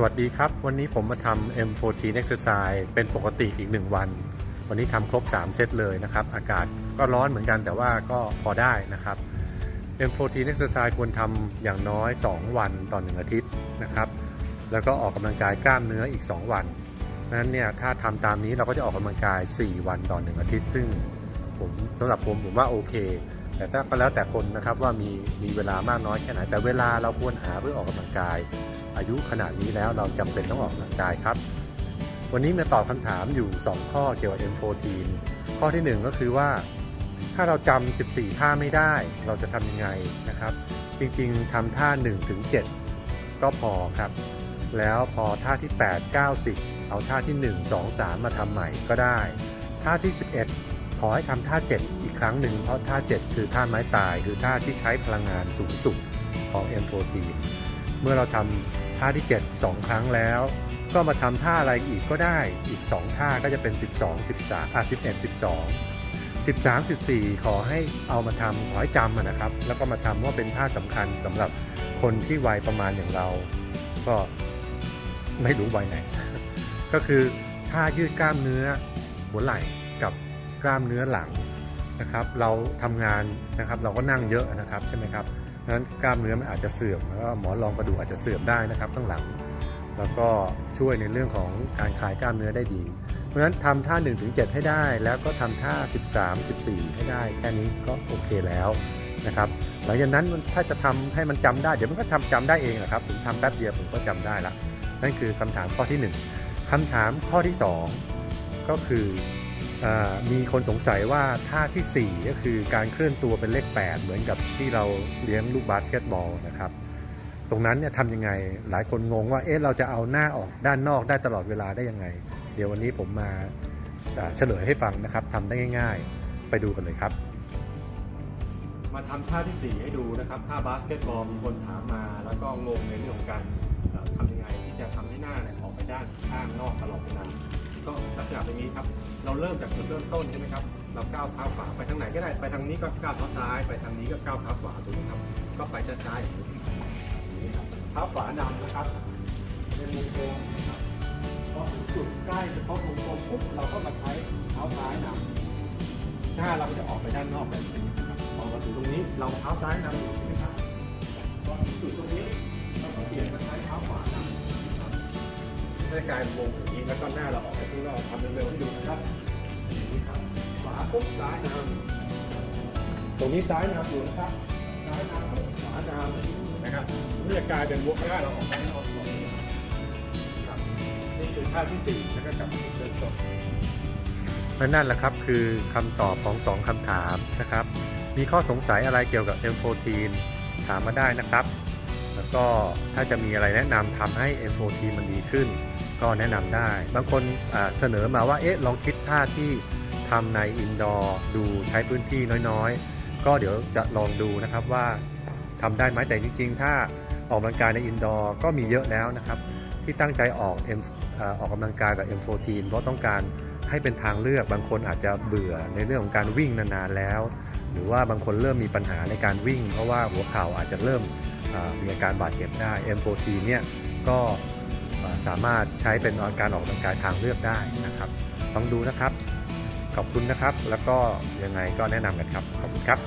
สวัสดีครับ วันนี้ผมมาทำ M14 Exercise เป็นปกติอีก 1 วัน วันนี้ทำครบ 3 เซตเลยนะครับ อากาศก็ร้อนเหมือนกันแต่ว่าก็พอได้นะครับ M14 Exercise ควรทำอย่างน้อย 2 วันต่อ1อาทิตย์นะครับ แล้วก็ออกกำลังกายกล้ามเนื้ออีก 2 วันนั้นเนี่ยถ้าทำตามนี้เราก็จะออกกำลังกาย 4 วันต่อ1อาทิตย์ ซึ่งผมสำหรับผมผมว่าโอเค แต่ถ้าก็แล้วแต่คนนะครับว่ามีมีเวลามากน้อยแค่ไหน แต่เวลาเราควรหาเพื่อออกกำลังกาย อายุขนาดนี้แล้วเราจำเป็นต้องออกกำลังกายครับ วันนี้มาตอบคำถามอยู่ 2 ข้อเกี่ยวกับ M14 ข้อทีหนึ่1 ก็คือว่าถ้าเราจำ14 ท่าไม่ได้เราจะทำยังไงนะครับ จริงๆทำท่า1ถึง7ก็พอครับ แล้วพอท่าที่ 8 9 10 เอาท่าที่ 1 2 3 มาทำใหม่ก็ได้ ท่าที่ 11 ขอให้ทำท่า7อีกครั้งหนึ่งเพราะท่า7คือท่าไม้ตาย คือท่าที่ใช้พลังงานสูงสุดของ M14 เมื่อเราทำท่าที่ 7 2 ครั้งแล้ว ก็มาทำท่าอะไรอีกก็ได้อีก 2 ท่าก็จะเป็น 12 13อะ11 12 13 14 ขอให้เอามาทำขอให้จำนะครับ แล้วก็มาทำว่าเป็นท่าสำคัญสำหรับคนที่วัยประมาณอย่างเรา ก็ไม่รู้วัยไหน ก็คือท่ายืดกล้ามเนื้อหัวไหล่กับ กล้ามเนื้อหลังนะครับ เราทำงานนะครับเราก็นั่งเยอะนะครับใช่ไหมครับดังนั้นกล้ามเนื้อมันอาจจะเสื่อมแล้วก็หมอนรองกระดูกอาจจะเสื่อมได้นะครับข้างหลัง แล้วก็ช่วยในเรื่องของการคลายกล้ามเนื้อได้ดี เพราะฉะนั้นทำท่า1ถึง7ให้ได้ แล้วก็ทำท่า 13 14 ให้ได้ แค่นี้ก็โอเคแล้วนะครับหลังจากนั้นถ้าจะทำให้มันจำได้เดี๋ยวมันก็ทำจำได้เองนะครับผมทำแป๊บเดียวผมก็จำได้ละนั่นคือคำถามข้อที่ 1คำถามข้อที่ 2 ก็คือ มีคนสงสัยว่าท่าทีสี่ 4 ก็คือการเคลื่อนตัวเป็นเลข 8 เหมือนกับที่เราเลี้ยงลูกบาสเกตบอลนะครับ ตรงนั้นเนี่ยทำยังไงหลายคนงงว่าเอ๊ะเราจะเอาหน้าออกด้านนอกได้ตลอดเวลาได้ยังไง เดี๋ยววันนี้ผมมาเฉลยให้ฟังนะครับทำได้ง่าย ๆ ไปดูกันเลยครับ มาทำท่าที่ 4 ให้ดูนะครับท่าบาสเกตบอลมีคนถามมา แล้วก็งงในเรื่องของการทำยังไงที่จะทำให้หน้าเนี่ยออกไปด้านข้างนอกตลอดเวลา ก็ลักษณะแบบนี้ครับ เราเริ่มจากจุดเริ่มต้นใช่ไหมครับ เราก้าวเท้าขวาไปทางไหนก็ได้ ไปทางนี้ก็ก้าวเท้าซ้าย ไปทางนี้ก็ก้าวเท้าขวาถูกไหมครับ ก็ไปช้าๆอย่างนี้ครับ เท้าขวานำนะครับเป็นวงกลมนะครับพอถึงจุดใกล้จะครบวงกลมปุ๊บเราก็มาใช้เท้าซ้ายนำหน้าเราจะออกไปด้านนอกแบบนี้ครับพอมาถึงตรงนี้เราเท้าซ้ายนำใช่ไหมครับพอถึงจุดตรงนี้เราก็เปลี่ยนมาใช้เท้าขวานำนะครับให้กลายเป็นวง แล้วก็หน้าเราออกไปข้างนอกทำเร็วๆให้ดูนะครับนี้ครับขวาปุ๊บซ้ายนำตรงนี้ซ้ายนำอยู่นะครับซ้ายนำขวานำนะครับนี่จะกลายเป็นวกหน้าเราออกไปให้ออกก่อกครับนี่คือท่าที่สี่แล้วก็กลับมาเดินสดนั่นแหละครับคือคำตอบของสองคำถามนะครับ มีข้อสงสัยอะไรเกี่ยวกับ M14 ถามมาได้นะครับ แล้วก็ถ้าจะมีอะไรแนะนำทำให้ M14 มันดีขึ้น ก็แนะนำได้ บางคนเสนอมาว่าเอ๊ะลองคิดท่าที่ทำในอินดอร์ดูใช้พื้นที่น้อยๆ ก็เดี๋ยวจะลองดูนะครับว่าทำได้ไหมแต่จริง ๆ ถ้าออกกำลังกายในอินดอร์ก็มีเยอะแล้วนะครับ ที่ตั้งใจออก M เอ่อออกกำลังกายกับ M14 เพราะต้องการให้เป็นทางเลือกบางคนอาจจะเบื่อในเรื่องของการวิ่งนานๆแล้ว หรือว่าบางคนเริ่มมีปัญหาในการวิ่ง เพราะว่าหัวเข่าอาจจะเริ่มมีอาการบาดเจ็บได้ M14 เนี่ยก็ สามารถใช้เป็นการออกกำลังกายทางเลือกได้นะครับลองดูนะครับ ขอบคุณนะครับ แล้วก็ยังไงก็แนะนำกันครับ ขอบคุณครับ